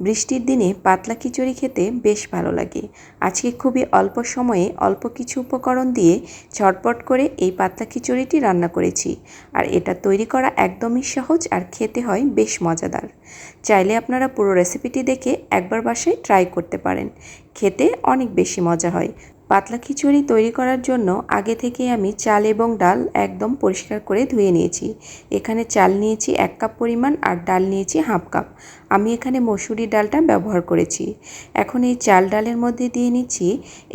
বৃষ্টির দিনে পাতলা খিচুড়ি খেতে বেশ ভালো লাগে। আজকে খুবই অল্প সময়ে অল্প কিছু উপকরণ দিয়ে ছটপট করে এই পাতলা খিচুড়িটি রান্না করেছি। আর এটা তৈরি করা একদমই সহজ আর খেতে হয় বেশ মজাদার। চাইলে আপনারা পুরো রেসিপিটি দেখে একবার বাসায় ট্রাই করতে পারেন। খেতে অনেক বেশি মজা হয়। পাতলা খিচুড়ি তৈরি করার জন্য আগে থেকে আমি চাল এবং ডাল একদম পরিষ্কার করে ধুয়ে নিয়েছি। এখানে চাল নিয়েছি এক কাপ পরিমাণ আর ডাল নিয়েছি হাফ কাপ। আমি এখানে মসুরি ডালটা ব্যবহার করেছি। এখন এই চাল ডালের মধ্যে দিয়ে নিচ্ছি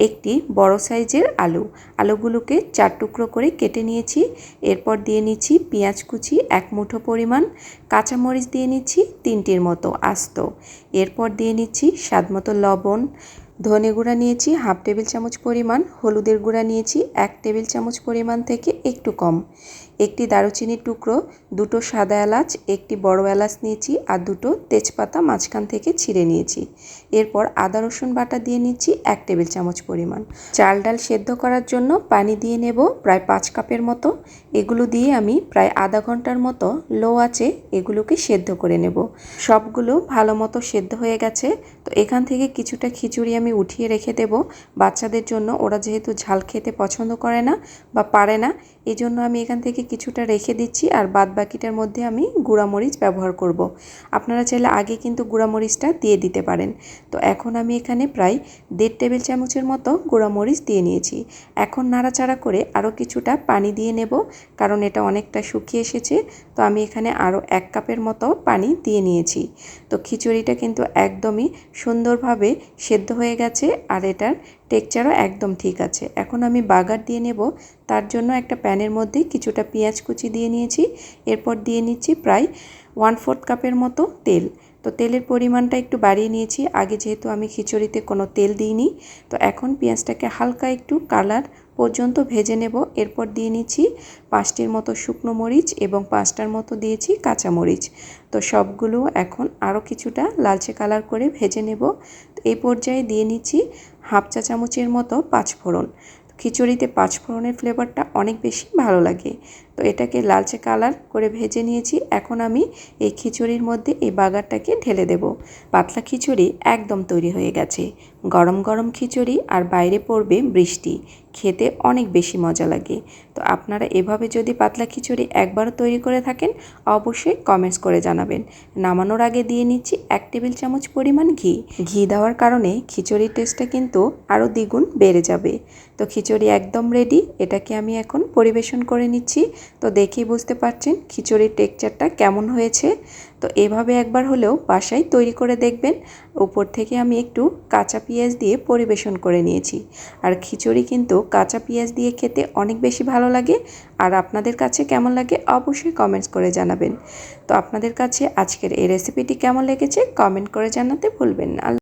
একটি বড় সাইজের আলু। আলুগুলোকে চার টুকরো করে কেটে নিয়েছি। এরপর দিয়ে নিচ্ছি পেঁয়াজ কুচি এক মুঠো পরিমাণ। কাঁচামরিচ দিয়ে নিচ্ছি তিনটির মতো আস্ত। এরপর দিয়ে নিচ্ছি স্বাদ মতো লবণ। ধনে গুঁড়া নিয়েছি হাফ টেবিল চামচ পরিমাণ, হলুদের গুঁড়া নিয়েছি এক টেবিল চামচ পরিমাণ থেকে একটু কম। একটি দারুচিনির টুকরো, দুটো সাদা এলাচ, একটি বড় এলাচ নিয়েছি আর দুটো তেজপাতা মাঝখান থেকে ছিঁড়ে নিয়েছি। এরপর আদা, রসুন বাটা দিয়ে নিচ্ছি এক টেবিল চামচ পরিমাণ। চাল ডাল সেদ্ধ করার জন্য পানি দিয়ে নেব প্রায় পাঁচ কাপের মতো। এগুলো দিয়ে আমি প্রায় আধা ঘণ্টার মতো লো আছে এগুলোকে সেদ্ধ করে নেব। সবগুলো ভালো মতো সেদ্ধ হয়ে গেছে। তো এখান থেকে কিছুটা খিচুড়ি আমি উঠিয়ে রেখে দেব। বাচ্চাদের জন্য ওরা যেহেতু ঝাল খেতে পছন্দ করে না বা পারে না এই জন্য আমি এখান থেকে কিছুটা রেখে দিচ্ছি আর বাদ বাকিটার মধ্যে আমি গুঁড়ামরিচ ব্যবহার করব। আপনারা চাইলে আগে কিন্তু গুঁড়ামরিচটা দিয়ে দিতে পারেন। তো এখন আমি এখানে প্রায় দেড় টেবিল চামচের মতো গুঁড়ামরিচ দিয়ে নিয়েছি। এখন নাড়াচাড়া করে আরও কিছুটা পানি দিয়ে নেব, কারণ এটা অনেকটা শুকিয়ে এসেছে। তো আমি এখানে আরও এক কাপের মতো পানি দিয়ে নিয়েছি। তো খিচুড়িটা কিন্তু একদমই সুন্দরভাবে সেদ্ধ হয়ে গেছে আর এটার টেক্সচারও একদম ঠিক আছে। এখন আমি বাগার দিয়ে নেব। তার জন্য একটা প্যানের মধ্যে কিছুটা পেঁয়াজ কুচি দিয়ে নিয়েছি। এরপর দিয়ে নিচ্ছি প্রায় ওয়ান ফোর্থ কাপের মতো তেল। তো তেলের পরিমাণটা একটু বাড়িয়ে নিয়েছি। আগে যেহেতু আমি খিচুড়িতে কোনো তেল দিইনি, তো এখন পেঁয়াজটাকে হালকা একটু কালার পর্যন্ত ভেজে নেব। এরপর দিয়ে নিচ্ছি পাঁচটির মতো শুকনো মরিচ এবং পাঁচটার মতো দিয়েছি কাঁচা মরিচ। তো সবগুলো এখন আরও কিছুটা লালচে কালার করে ভেজে নেব। এই পর্যায়ে দিয়ে নিচ্ছি হাফ চা চামচের মতো পাঁচফোড়ন। খিচুড়িতে পাঁচফোড়নের ফ্লেভারটা অনেক বেশি ভালো লাগে। তো এটাকে লালচে কালার করে ভেজে নিয়েছি। এখন আমি এই খিচুড়ির মধ্যে এই বাগারটাকে ঢেলে দেব। পাতলা খিচুড়ি একদম তৈরি হয়ে গেছে। গরম গরম খিচুড়ি আর বাইরে পড়বে বৃষ্টি। খেতে অনেক বেশি মজা লাগে। তো আপনারা এভাবে যদি পাতলা খিচুড়ি একবারও তৈরি করে থাকেন, অবশ্যই কমেন্টস করে জানাবেন। নামানোর আগে দিয়ে নিচ্ছি এক টেবিল চামচ পরিমাণ ঘি। ঘি দেওয়ার কারণে খিচুড়ির টেস্টটা কিন্তু আরও দ্বিগুণ বেড়ে যাবে। তো খিচুড়ি একদম রেডি এটাকে আমি এখন পরিবেশন করে নিচ্ছি। তো দেখেই বুঝতে পারছেন খিচুড়ির টেক্সচারটা কেমন হয়েছে। তো এভাবে একবার হলেও বাসায় তৈরি করে দেখবেন। উপর থেকে আমি একটু কাঁচা পেঁয়াজ দিয়ে পরিবেশন করে নিয়েছি। আর খিচুড়ি কিন্তু কাঁচা পেঁয়াজ দিয়ে খেতে অনেক বেশি ভালো লাগে। আর আপনাদের কাছে কেমন লাগে অবশ্যই কমেন্টস করে জানাবেন। তো আপনাদের কাছে আজকের এই রেসিপিটি কেমন লেগেছে কমেন্ট করে জানাতে ভুলবেন না।